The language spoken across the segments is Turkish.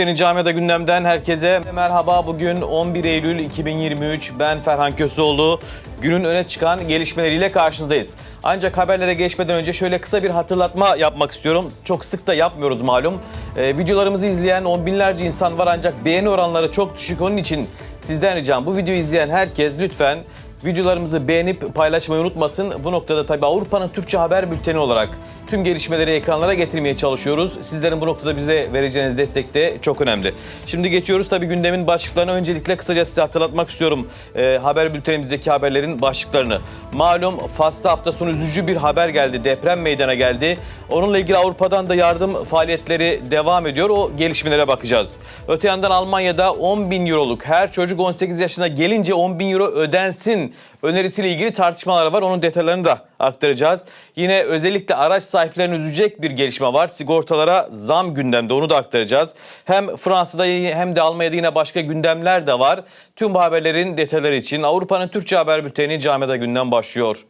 Yeni Camiada gündemden herkese merhaba. Bugün 11 Eylül 2023. Ben Ferhan Köseoğlu. Günün öne çıkan gelişmeleriyle karşınızdayız. Ancak haberlere geçmeden önce şöyle kısa bir hatırlatma yapmak istiyorum. Çok sık da yapmıyoruz malum. Ee, videolarımızı izleyen on binlerce insan var ancak beğeni oranları çok düşük. Onun için sizden ricam bu videoyu izleyen herkes lütfen videolarımızı beğenip paylaşmayı unutmasın. Bu noktada tabii Avrupa'nın Türkçe haber bülteni olarak tüm gelişmeleri ekranlara getirmeye çalışıyoruz. Sizlerin bu noktada bize vereceğiniz destek de çok önemli. Şimdi geçiyoruz tabii gündemin başlıklarını. Öncelikle kısaca size hatırlatmak istiyorum e, haber bültenimizdeki haberlerin başlıklarını. Malum Fas'ta hafta sonu üzücü bir haber geldi. Deprem meydana geldi. Onunla ilgili Avrupa'dan da yardım faaliyetleri devam ediyor. O gelişmelere bakacağız. Öte yandan Almanya'da 10 bin euroluk her çocuk 18 yaşına gelince 10 bin euro ödensin önerisiyle ilgili tartışmalar var. Onun detaylarını da aktaracağız. Yine özellikle araç sahiplerini üzecek bir gelişme var. Sigortalara zam gündemde onu da aktaracağız. Hem Fransa'da hem de Almanya'da yine başka gündemler de var. Tüm haberlerin detayları için Avrupa'nın Türkçe haber bülteni Camiada gündem başlıyor.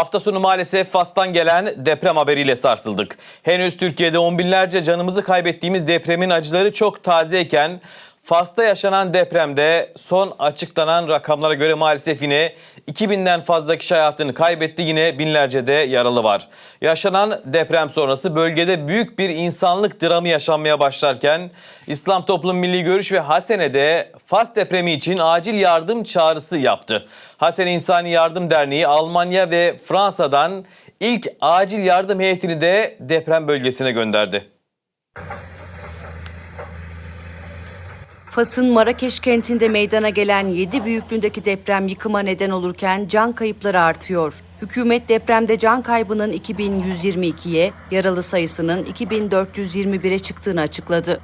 Hafta sonu maalesef Fas'tan gelen deprem haberiyle sarsıldık. Henüz Türkiye'de on binlerce canımızı kaybettiğimiz depremin acıları çok tazeyken Fas'ta yaşanan depremde son açıklanan rakamlara göre maalesef yine 2000'den fazla kişi hayatını kaybetti yine binlerce de yaralı var. Yaşanan deprem sonrası bölgede büyük bir insanlık dramı yaşanmaya başlarken İslam Toplum Milli Görüş ve Hasene'de Fas depremi için acil yardım çağrısı yaptı. Hasene İnsani Yardım Derneği Almanya ve Fransa'dan ilk acil yardım heyetini de deprem bölgesine gönderdi. Fas'ın Marrakeş kentinde meydana gelen 7 büyüklüğündeki deprem yıkıma neden olurken can kayıpları artıyor. Hükümet depremde can kaybının 2122'ye, yaralı sayısının 2421'e çıktığını açıkladı.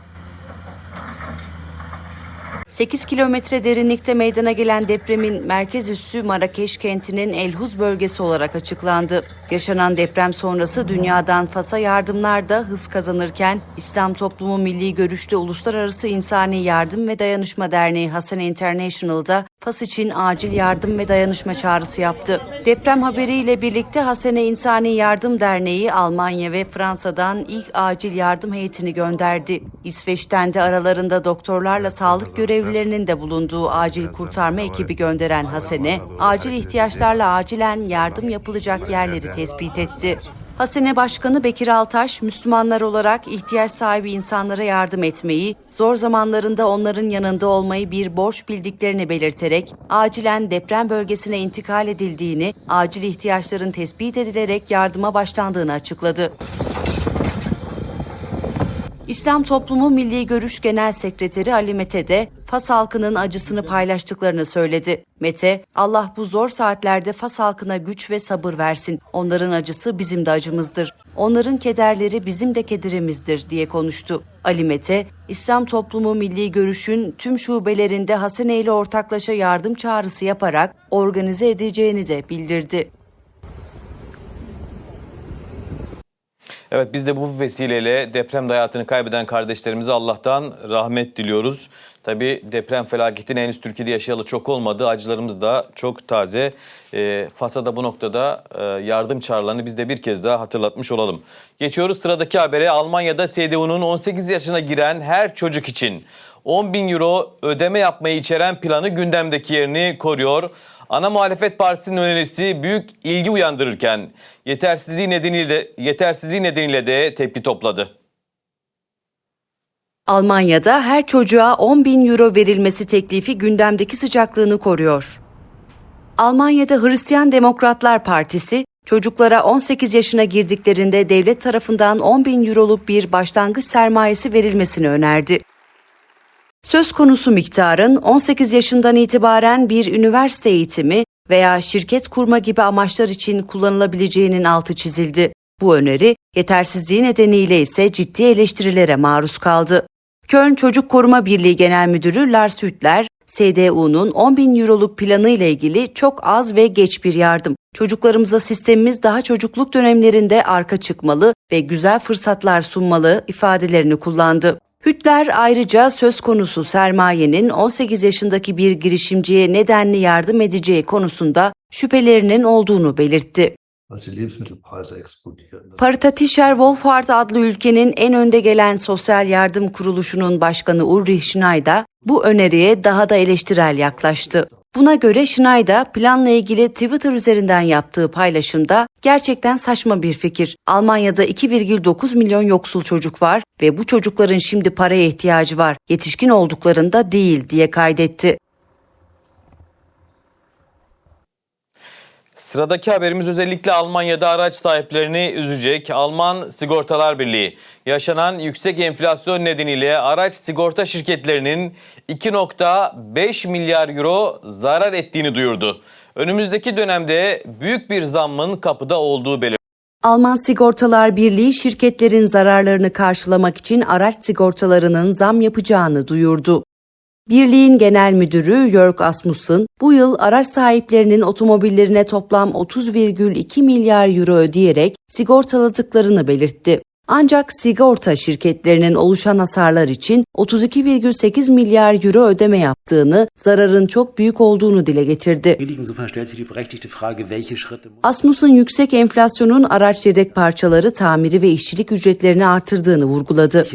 8 kilometre derinlikte meydana gelen depremin merkez üssü Marrakeş kentinin Elhuz bölgesi olarak açıklandı. Yaşanan deprem sonrası dünyadan Fas'a yardımlar da hız kazanırken İslam Toplumu Milli Görüş'te Uluslararası İnsani Yardım ve Dayanışma Derneği Hasene International'da Fas için acil yardım ve dayanışma çağrısı yaptı. Deprem haberiyle birlikte Hasene İnsani Yardım Derneği Almanya ve Fransa'dan ilk acil yardım heyetini gönderdi. İsveç'ten de aralarında doktorlarla sağlık görevlilerinin de bulunduğu acil kurtarma ekibi gönderen Hasene, acil ihtiyaçlarla acilen yardım yapılacak yerleri tespit etti. Hasene Başkanı Bekir Altaş, Müslümanlar olarak ihtiyaç sahibi insanlara yardım etmeyi, zor zamanlarında onların yanında olmayı bir borç bildiklerini belirterek, acilen deprem bölgesine intikal edildiğini, acil ihtiyaçların tespit edilerek yardıma başlandığını açıkladı. İslam Toplumu Milli Görüş Genel Sekreteri Ali Mete de Fas halkının acısını paylaştıklarını söyledi. Mete, Allah bu zor saatlerde Fas halkına güç ve sabır versin. Onların acısı bizim de acımızdır. Onların kederleri bizim de kederimizdir diye konuştu. Ali Mete, İslam Toplumu Milli Görüş'ün tüm şubelerinde Hasene ile ortaklaşa yardım çağrısı yaparak organize edeceğini de bildirdi. Evet biz de bu vesileyle depremde hayatını kaybeden kardeşlerimize Allah'tan rahmet diliyoruz. Tabii deprem felaketini henüz Türkiye'de yaşayalı çok olmadı. Acılarımız da çok taze. E, Fas'a bu noktada e, yardım çağrılarını biz de bir kez daha hatırlatmış olalım. Geçiyoruz sıradaki habere. Almanya'da CDU'nun 18 yaşına giren her çocuk için 10 bin euro ödeme yapmayı içeren planı gündemdeki yerini koruyor. Ana muhalefet partisinin önerisi büyük ilgi uyandırırken yetersizliği nedeniyle yetersizliği nedeniyle de tepki topladı. Almanya'da her çocuğa 10 bin euro verilmesi teklifi gündemdeki sıcaklığını koruyor. Almanya'da Hristiyan Demokratlar Partisi, çocuklara 18 yaşına girdiklerinde devlet tarafından 10 bin euroluk bir başlangıç sermayesi verilmesini önerdi. Söz konusu miktarın 18 yaşından itibaren bir üniversite eğitimi veya şirket kurma gibi amaçlar için kullanılabileceğinin altı çizildi. Bu öneri yetersizliği nedeniyle ise ciddi eleştirilere maruz kaldı. Köln Çocuk Koruma Birliği Genel Müdürü Lars Hüttler, CDU'nun 10 bin euroluk planı ile ilgili çok az ve geç bir yardım. Çocuklarımıza sistemimiz daha çocukluk dönemlerinde arka çıkmalı ve güzel fırsatlar sunmalı ifadelerini kullandı. Hütler ayrıca söz konusu sermayenin 18 yaşındaki bir girişimciye nedenli yardım edeceği konusunda şüphelerinin olduğunu belirtti. Paritatischer Wohlfahrt adlı ülkenin en önde gelen sosyal yardım kuruluşunun başkanı Ulrich Schneider bu öneriye daha da eleştirel yaklaştı. Buna göre Schneider planla ilgili Twitter üzerinden yaptığı paylaşımda gerçekten saçma bir fikir. Almanya'da 2,9 milyon yoksul çocuk var ve bu çocukların şimdi paraya ihtiyacı var. Yetişkin olduklarında değil diye kaydetti. Sıradaki haberimiz özellikle Almanya'da araç sahiplerini üzecek. Alman Sigortalar Birliği yaşanan yüksek enflasyon nedeniyle araç sigorta şirketlerinin 2.5 milyar euro zarar ettiğini duyurdu. Önümüzdeki dönemde büyük bir zammın kapıda olduğu belirtildi. Alman Sigortalar Birliği şirketlerin zararlarını karşılamak için araç sigortalarının zam yapacağını duyurdu. Birliğin genel müdürü Jörg Asmussen, bu yıl araç sahiplerinin otomobillerine toplam 30,2 milyar euro ödeyerek sigortaladıklarını belirtti. Ancak sigorta şirketlerinin oluşan hasarlar için 32,8 milyar euro ödeme yaptığını, zararın çok büyük olduğunu dile getirdi. Asmus'un yüksek enflasyonun araç yedek parçaları, tamiri ve işçilik ücretlerini artırdığını vurguladı.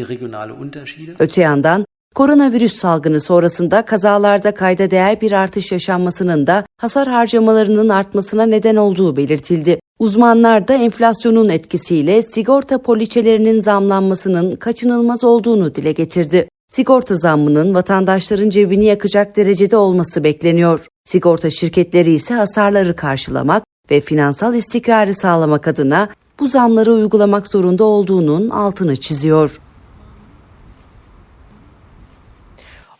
Öte yandan koronavirüs salgını sonrasında kazalarda kayda değer bir artış yaşanmasının da hasar harcamalarının artmasına neden olduğu belirtildi. Uzmanlar da enflasyonun etkisiyle sigorta poliçelerinin zamlanmasının kaçınılmaz olduğunu dile getirdi. Sigorta zammının vatandaşların cebini yakacak derecede olması bekleniyor. Sigorta şirketleri ise hasarları karşılamak ve finansal istikrarı sağlamak adına bu zamları uygulamak zorunda olduğunun altını çiziyor.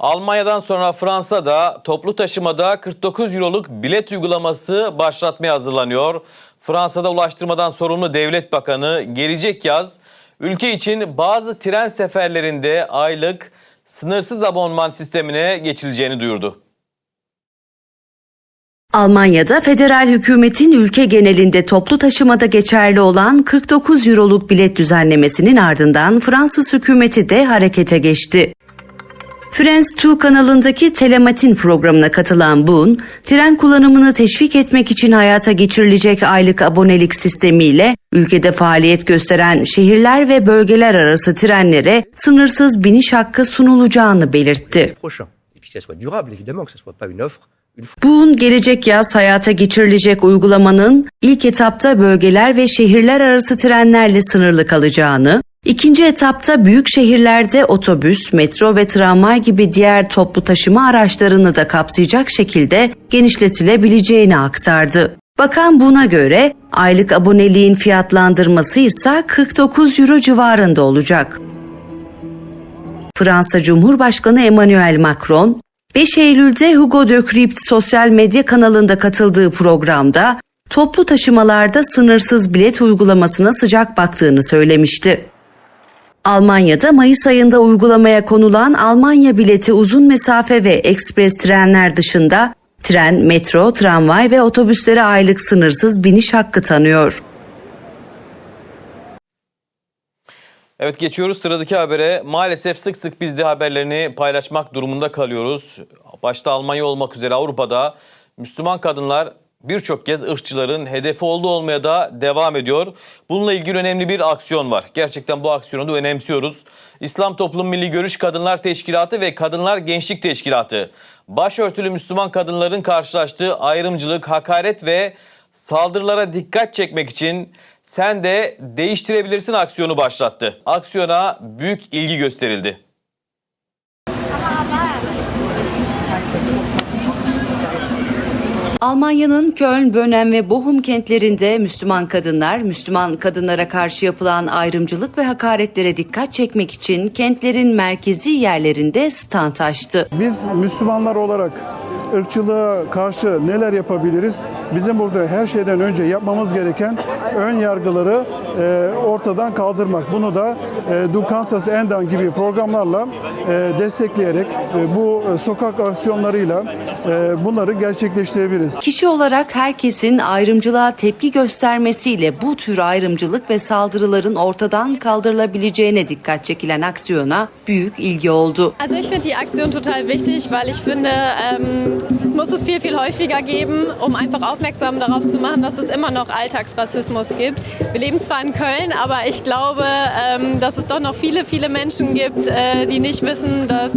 Almanya'dan sonra Fransa'da toplu taşımada 49 euroluk bilet uygulaması başlatmaya hazırlanıyor. Fransa'da Ulaştırmadan sorumlu Devlet Bakanı gelecek yaz ülke için bazı tren seferlerinde aylık sınırsız abonman sistemine geçileceğini duyurdu. Almanya'da federal hükümetin ülke genelinde toplu taşımada geçerli olan 49 euroluk bilet düzenlemesinin ardından Fransız hükümeti de harekete geçti. France 2 kanalındaki Telematin programına katılan Boone, tren kullanımını teşvik etmek için hayata geçirilecek aylık abonelik sistemiyle ülkede faaliyet gösteren şehirler ve bölgeler arası trenlere sınırsız biniş hakkı sunulacağını belirtti. Boone gelecek yaz hayata geçirilecek uygulamanın ilk etapta bölgeler ve şehirler arası trenlerle sınırlı kalacağını, ikinci etapta büyük şehirlerde otobüs, metro ve tramvay gibi diğer toplu taşıma araçlarını da kapsayacak şekilde genişletilebileceğini aktardı. Bakan buna göre aylık aboneliğin fiyatlandırması ise 49 euro civarında olacak. Fransa Cumhurbaşkanı Emmanuel Macron, 5 Eylül'de Hugo de sosyal medya kanalında katıldığı programda toplu taşımalarda sınırsız bilet uygulamasına sıcak baktığını söylemişti. Almanya'da Mayıs ayında uygulamaya konulan Almanya bileti uzun mesafe ve ekspres trenler dışında tren, metro, tramvay ve otobüslere aylık sınırsız biniş hakkı tanıyor. Evet geçiyoruz sıradaki habere. Maalesef sık sık biz de haberlerini paylaşmak durumunda kalıyoruz. Başta Almanya olmak üzere Avrupa'da Müslüman kadınlar birçok kez ırkçıların hedefi oldu olmaya da devam ediyor. Bununla ilgili önemli bir aksiyon var. Gerçekten bu aksiyonu da önemsiyoruz. İslam Toplum Milli Görüş Kadınlar Teşkilatı ve Kadınlar Gençlik Teşkilatı başörtülü Müslüman kadınların karşılaştığı ayrımcılık, hakaret ve saldırılara dikkat çekmek için sen de değiştirebilirsin aksiyonu başlattı. Aksiyona büyük ilgi gösterildi. Almanya'nın Köln, Bönem ve Bochum kentlerinde Müslüman kadınlar, Müslüman kadınlara karşı yapılan ayrımcılık ve hakaretlere dikkat çekmek için kentlerin merkezi yerlerinde stand açtı. Biz Müslümanlar olarak ırkçılığa karşı neler yapabiliriz? Bizim burada her şeyden önce yapmamız gereken ön yargıları e, ortadan kaldırmak. Bunu da e, Du Kansas Endan gibi programlarla e, destekleyerek e, bu e, sokak aksiyonlarıyla e, bunları gerçekleştirebiliriz. Kişi olarak herkesin ayrımcılığa tepki göstermesiyle bu tür ayrımcılık ve saldırıların ortadan kaldırılabileceğine dikkat çekilen aksiyona büyük ilgi oldu. Also ich finde die Aktion total wichtig, weil ich finde, ähm, es muss es viel, viel häufiger geben, um einfach aufmerksam darauf zu machen, dass es immer noch Alltagsrassismus gibt. Wir leben zwar in Köln, aber ich glaube, ähm, dass es doch noch viele, viele Menschen gibt, äh, die nicht wissen, dass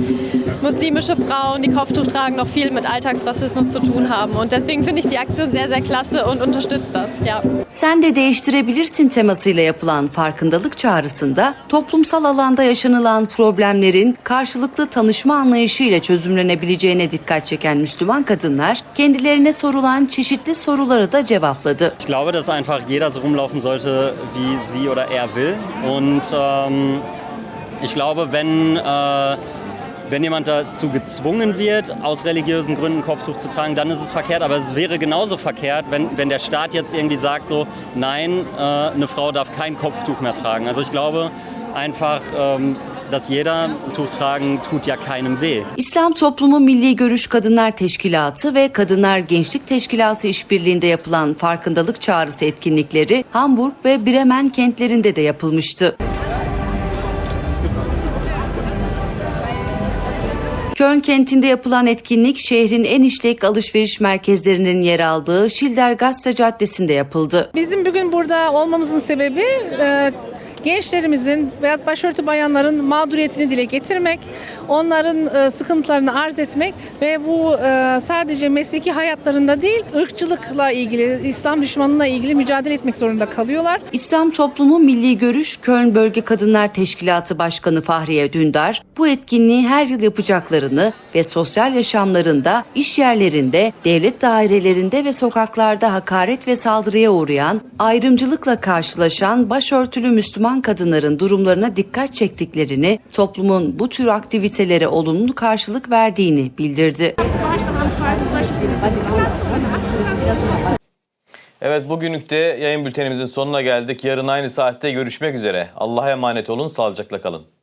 muslimische Frauen, die Kopftuch tragen, noch viel mit Alltagsrassismus zu tun haben. Und deswegen finde ich die Aktion sehr, sehr klasse und unterstütze das. Ja. Sen de değiştirebilirsin temasıyla yapılan farkındalık çağrısında toplumsal alanda yaşanılan problemlerin karşılıklı tanışma anlayışıyla çözümlenebileceğine dikkat çeken Müslüman kadınlar kendilerine sorulan çeşitli soruları da cevapladı. Ich glaube, dass einfach jeder so rumlaufen sollte, wie sie oder er will. Und ähm, ich glaube, wenn, äh, wenn jemand dazu gezwungen wird, aus religiösen Gründen Kopftuch zu tragen, dann ist es verkehrt. Aber es wäre genauso verkehrt, wenn, wenn der Staat jetzt irgendwie sagt, so, nein, äh, eine Frau darf kein Kopftuch mehr tragen. Also ich glaube einfach, ähm, dass jeder Tuch tragen tut ja keinem weh. İslam Toplumu Milli Görüş Kadınlar Teşkilatı ve Kadınlar Gençlik Teşkilatı işbirliğinde yapılan farkındalık çağrısı etkinlikleri Hamburg ve Bremen kentlerinde de yapılmıştı. Köln kentinde yapılan etkinlik şehrin en işlek alışveriş merkezlerinin yer aldığı Schildergasse Caddesi'nde yapıldı. Bizim bugün burada olmamızın sebebi e, gençlerimizin veya başörtü bayanların mağduriyetini dile getirmek, onların e, sıkıntılarını arz etmek ve bu e, sadece mesleki hayatlarında değil, ırkçılıkla ilgili, İslam düşmanlığıyla ilgili mücadele etmek zorunda kalıyorlar. İslam Toplumu Milli Görüş Köln Bölge Kadınlar Teşkilatı Başkanı Fahriye Dündar, bu etkinliği her yıl yapacaklarını ve sosyal yaşamlarında, iş yerlerinde, devlet dairelerinde ve sokaklarda hakaret ve saldırıya uğrayan, ayrımcılıkla karşılaşan başörtülü Müslüman kadınların durumlarına dikkat çektiklerini, toplumun bu tür aktivitelere olumlu karşılık verdiğini bildirdi. Evet bugünlük de yayın bültenimizin sonuna geldik. Yarın aynı saatte görüşmek üzere. Allah'a emanet olun, sağlıcakla kalın.